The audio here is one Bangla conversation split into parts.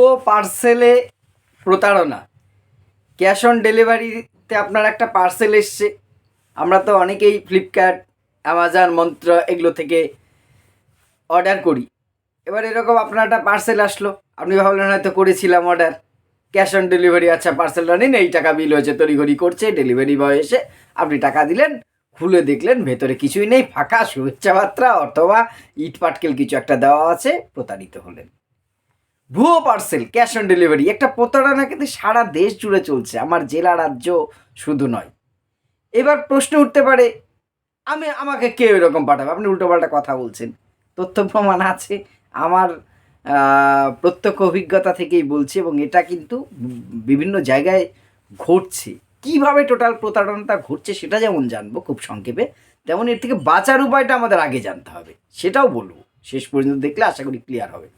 ও পার্সেলে প্রতারণা। ক্যাশ অন ডেলিভারিতে আপনার একটা পার্সেল এসছে। আমরা তো অনেকেই ফ্লিপকার্ট অ্যামাজন মন্ত্র এগুলো থেকে অর্ডার করি। এবার এরকম আপনার একটা পার্সেল আসলো। আপনি ভাবলেন হয়তো করেছিলাম অর্ডার। ক্যাশ অন ডেলিভারি আচ্ছা পার্সেলটা নিন, এই টাকা বিল হয়েছে, তড়িঘড়ি করছে, ডেলিভারি বয় এসে আপনি টাকা দিলেন, খুলে দেখলেন, ভেতরে কিছুই নেই, ফাঁকা, শুভেচ্ছা বার্তা, অথবা ইট পাটকেল কিছু একটা দেওয়া আছে, প্রতারিত হলেন। ভুয়ো পার্সেল, ক্যাশ অন ডেলিভারি। একটা প্রতারণা কিন্তু সারা দেশ জুড়ে চলছে, আমার জেলা রাজ্য শুধু নয়। এবার প্রশ্ন উঠতে পারে, আমি, আমাকে কেউ এরকম পাঠাবে? আপনি উল্টোপাল্টা কথা বলছেন। তথ্য প্রমাণ আছে, আমার প্রত্যক্ষ অভিজ্ঞতা থেকেই বলছি এবং এটা কিন্তু বিভিন্ন জায়গায় ঘটছে। কীভাবে টোটাল প্রতারণাটা ঘটছে সেটা যেমন জানব, খুব সংক্ষেপে, তেমন এর থেকে বাঁচার উপায়টা আমাদের আগে জানতে হবে। সেটাও বলব। শেষ পর্যন্ত দেখলে আশা করি ক্লিয়ার হবে।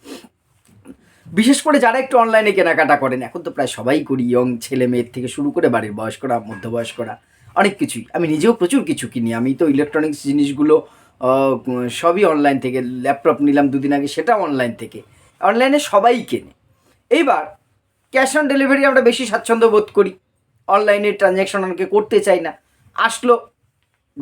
বিশেষ করে যারা একটু অনলাইনে কেনাকাটা করেন, এখন তো প্রায় সবাই করি ইয়ং ছেলে মেয়ের থেকে শুরু করে বাড়ির বয়স্করা, মধ্যবয়স্করা, অনেক কিছুই। আমি নিজেও প্রচুর কিছু কিনি। আমি তো ইলেকট্রনিক্স জিনিসগুলো সবই অনলাইন থেকে ল্যাপটপ নিলাম দুদিন আগে, সেটাও অনলাইন থেকে। অনলাইনে সবাই কেনে। এইবার ক্যাশ অন ডেলিভারি আমরা বেশি স্বাচ্ছন্দ্য বোধ করি। অনলাইনে ট্রানজ্যাকশন অনেকে করতে চাই না। আসলো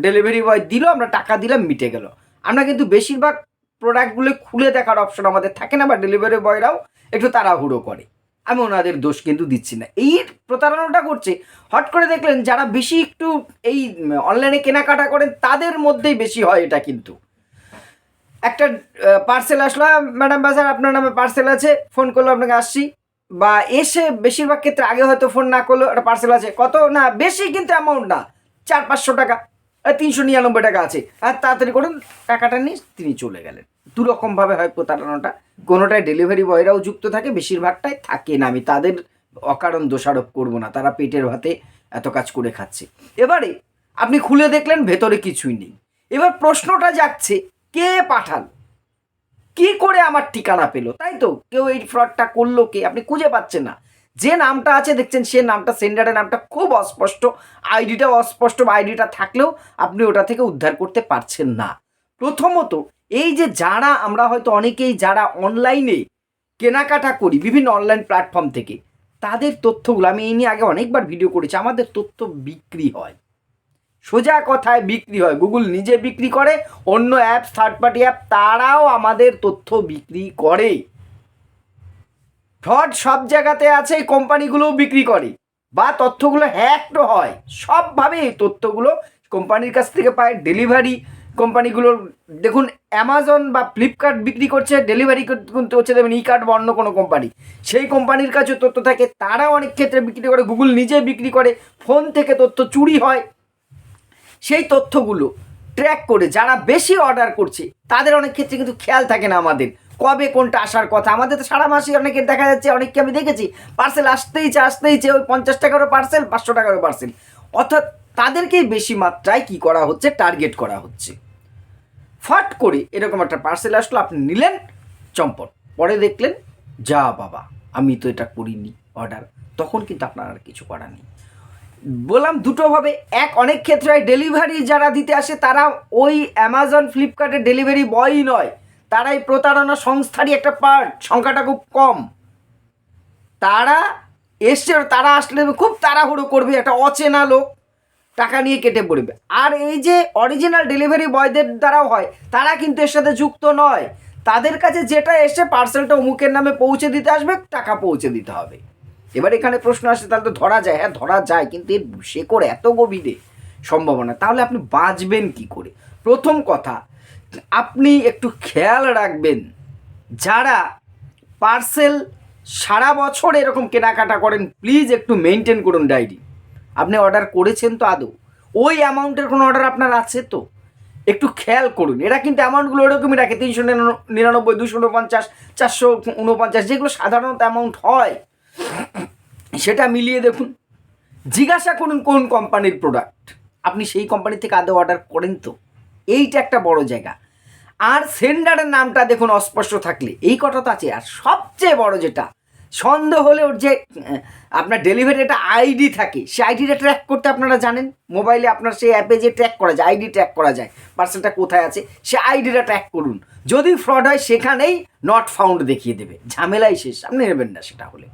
ডেলিভারি বয় দিল, আমরা টাকা দিলাম, মিটে গেল। আমরা কিন্তু বেশিরভাগ প্রোডাক্টগুলো খুলে দেখার অপশন আমাদের থাকে না, বা ডেলিভারি বয়রাও একটু তাড়াহুড়ো করে। আমি ওনাদের দোষ কিন্তু দিচ্ছি না। এই প্রতারণাটা করছে, হট করে দেখলেন যারা বেশি একটু এই অনলাইনে কেনাকাটা করেন, তাদের মধ্যেই বেশি হয় এটা কিন্তু। একটা পার্সেল আসলো ম্যাডাম বাজার, আপনার নামে পার্সেল আছে ফোন করল আপনাকে, আসছি। বা এসে বেশিরভাগ ক্ষেত্রে আগে হয়তো ফোন না করল একটা পার্সেল আছে। কত? না, বেশি কিন্তু অ্যামাউন্ট না, চার, পাঁচশো টাকা। তিনশো নিরানব্বই টাকা আছে। আর তাড়াতাড়ি করুন টাকাটা নিয়ে তিনি চলে গেলেন। দুরকমভাবে হয় প্রতারণাটা। কোনোটায় ডেলিভারি বয়রাও যুক্ত থাকে, বেশিরভাগটাই থাকে না। আমি তাদের অকারণ দোষারোপ করব না। তারা পেটের ভাতে এত কাজ করে খাচ্ছে। এবারে আপনি খুলে দেখলেন, ভেতরে কিছুই নেই। এবার প্রশ্নটা যাচ্ছে কে পাঠালো? কি করে আমার ঠিকানা পেল? তাই তো, কেউ এই ফ্রডটা করল কে? আপনি খুঁজে পাচ্ছেন না। যে নামটা আছে, দেখছেন সে নামটা সেন্ডারের নামটা খুব অস্পষ্ট। আইডিটা অস্পষ্ট, বা আইডিটা থাকলেও আপনি ওটা থেকে উদ্ধার করতে পারছেন না। প্রথমত, এই যে যারা, আমরা হয়তো অনেকেই যারা অনলাইনে কেনাকাটা করি, বিভিন্ন অনলাইন প্ল্যাটফর্ম থেকে, তাদের তথ্যগুলো, আমি এই নিয়ে আগে অনেকবার ভিডিও করেছি, আমাদের তথ্য বিক্রি হয়। সোজা কথায় বিক্রি হয়। গুগল নিজে বিক্রি করে, অন্য অ্যাপ থার্ড পার্টি অ্যাপ তারাও আমাদের তথ্য বিক্রি করে। ফ্রড সব জায়গাতে আছে, এই কোম্পানিগুলোও বিক্রি করে। বা তথ্যগুলো হ্যাকড হয়। সবভাবে এই তথ্যগুলো কোম্পানির কাছ থেকে পায় ডেলিভারি কোম্পানিগুলোর। দেখুন অ্যামাজন বা ফ্লিপকার্ট বিক্রি করছে ডেলিভারি কিন্তু হচ্ছে দেবেন ই কার্ড বা অন্য কোনো কোম্পানি। সেই কোম্পানির কাছে তথ্য থাকে, তারা অনেক ক্ষেত্রে বিক্রি করে গুগল নিজে বিক্রি করে ফোন থেকে তথ্য চুরি হয়। সেই তথ্যগুলো ট্র্যাক করে, যারা বেশি অর্ডার করছে, তাদের অনেক ক্ষেত্রে কিন্তু খেয়াল থাকে না আমাদের। কবে কোনটা আসার কথা? আমাদের তো সারা মাসে অনেকের দেখা যাচ্ছে, অনেককে আমি দেখেছি পার্সেল আসতেই চে আসতেই চে ওই পঞ্চাশ টাকারও পার্সেল পাঁচশো টাকারও পার্সেল অর্থাৎ তাদেরকেই বেশি মাত্রায় কি করা হচ্ছে? টার্গেট করা হচ্ছে। ফট করে এরকম একটা পার্সেল আসলো, আপনি নিলেন, চম্পট। পরে দেখলেন, যা বাবা, আমি তো এটা করিনি অর্ডার তখন কিন্তু আপনার আর কিছু করার নেই। বললাম দুটোভাবে এক, অনেক ক্ষেত্রে ডেলিভারি যারা দিতে আসে, তারা ওই অ্যামাজন ফ্লিপকার্টের ডেলিভারি বয়ই নয়। তারাই প্রতারণা সংস্থারই একটা পার্ট সংখ্যাটা খুব কম। তারা এসছে তারা আসলে খুব তাড়াহুড়ো করবে, একটা অচেনা লোক, টাকা নিয়ে কেটে পড়বে। আর এই যে অরিজিনাল ডেলিভারি বয়দের দ্বারাও হয়, তারা কিন্তু এর সাথে যুক্ত নয়। তাদের কাছে যেটা এসে পার্সেলটা অমুকের নামে পৌঁছে দিতে আসবে, টাকা পৌঁছে দিতে হবে। এবার এখানে প্রশ্ন আসে তাহলে তো ধরা যায় হ্যাঁ ধরা যায়, কিন্তু এর শেকড় এত গভীরে, সম্ভাবনা। তাহলে আপনি বাঁচবেন কি করে? প্রথম কথা আপনি একটু খেয়াল রাখবেন। যারা পার্সেল সারা বছর এরকম কেনাকাটা করেন প্লিজ একটু মেনটেন করুন ডায়েরি আপনি অর্ডার করেছেন তো আদৌ? ওই অ্যামাউন্টের কোনো অর্ডার আপনার আছে তো? একটু খেয়াল করুন। এরা কিন্তু অ্যামাউন্টগুলো ওরকমই রাখে, তিনশো নিরানব্বই, দুশো উনপঞ্চাশ, চারশো উনপঞ্চাশ, যেগুলো সাধারণত অ্যামাউন্ট হয়। সেটা মিলিয়ে দেখুন। জিজ্ঞাসা করুন কোন কোম্পানির প্রোডাক্ট আপনি সেই কোম্পানি থেকে আদৌ অর্ডার করেন তো? এইটা একটা বড় জায়গা। আর সেন্ডারের নামটা দেখুন অস্পষ্ট থাকলে। এই কথা তো আছে। আর সবচেয়ে বড় যেটা, সন্দেহ হলে ওর যে আপনার ডেলিভারি একটা আইডি থাকে, সে আইডিটা ট্র্যাক করতে আপনারা জানেন। মোবাইলে আপনার সেই অ্যাপে যে ট্র্যাক করা যায়, আইডি ট্র্যাক করা যায়, পার্সেলটা কোথায় আছে, সে আইডিটা ট্র্যাক করুন। যদি ফ্রড হয়, সেখানেই নট ফাউন্ড দেখিয়ে দেবে। ঝামেলাই শেষ, আপনি নেবেন না সেটা হলে।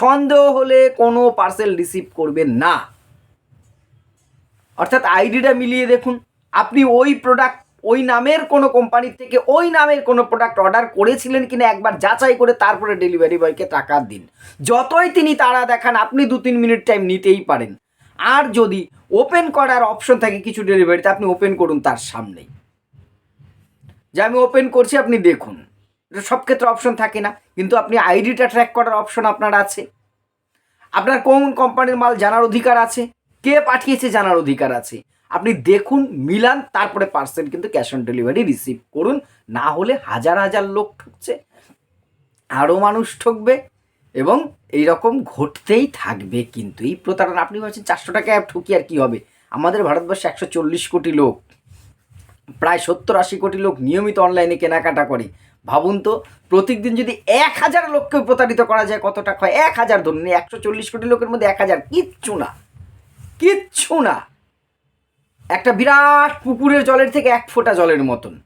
সন্দেহ হলে কোনো পার্সেল রিসিভ করবেন না। অর্থাৎ আইডিটা মিলিয়ে দেখুন। আপনি ওই প্রোডাক্ট ওই নামের কোনো কোম্পানির থেকে ওই নামের কোনো প্রোডাক্ট অর্ডার করেছিলেন কিনা একবার যাচাই করে তারপরে ডেলিভারি বয়কে টাকা দিন। যতই তিনি তারা দেখান, আপনি দু তিন মিনিট টাইম নিতেই পারেন। আর যদি ওপেন করার অপশন থাকে কিছু ডেলিভারিতে আপনি ওপেন করুন তার সামনেই। যে আমি ওপেন করছি, আপনি দেখুন। এটা সব ক্ষেত্রে অপশন থাকে না, কিন্তু আপনি আইডিটা ট্র্যাক করার অপশন আপনার আছে। আপনার কোন কোম্পানির মাল জানার অধিকার আছে? কে পাঠিয়েছে জানার অধিকার আছে? আপনি দেখুন মিলান, তারপরে পার্সেল কিন্তু ক্যাশ অন ডেলিভারি রিসিভ করুন। না হলে হাজার হাজার লোক ঠকছে আরও মানুষ ঠকবে এবং এই রকম ঘটতেই থাকবে কিন্তু। এই প্রতারণা, আপনি ভাবছেন চারশো টাকা অ্যাপ ঠকি আর কি হবে? আমাদের ভারতবর্ষে একশো চল্লিশ কোটি লোক, প্রায় সত্তর আশি কোটি লোক নিয়মিত অনলাইনে কেনাকাটা করে। ভাবুন তো প্রত্যেকদিন যদি এক হাজার লোককে প্রতারিত করা যায়, কত টাকা হয়? এক হাজার ধরুন, একশো চল্লিশ কোটি লোকের মধ্যে এক হাজার, কিচ্ছু না কিচ্ছু না। একটা বিরাট পুকুরের জলের থেকে এক ফোঁটা জলের মতন।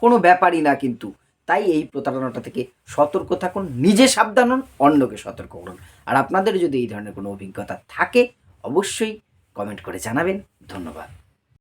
কোনো ব্যাপারই না কিন্তু। তাই এই প্রতারণাটা থেকে সতর্ক থাকুন, নিজে সাবধান হন, অন্যকে সতর্ক করুন। আর আপনাদের যদি এই ধরনের কোনো অভিজ্ঞতা থাকে, অবশ্যই কমেন্ট করে জানাবেন। ধন্যবাদ।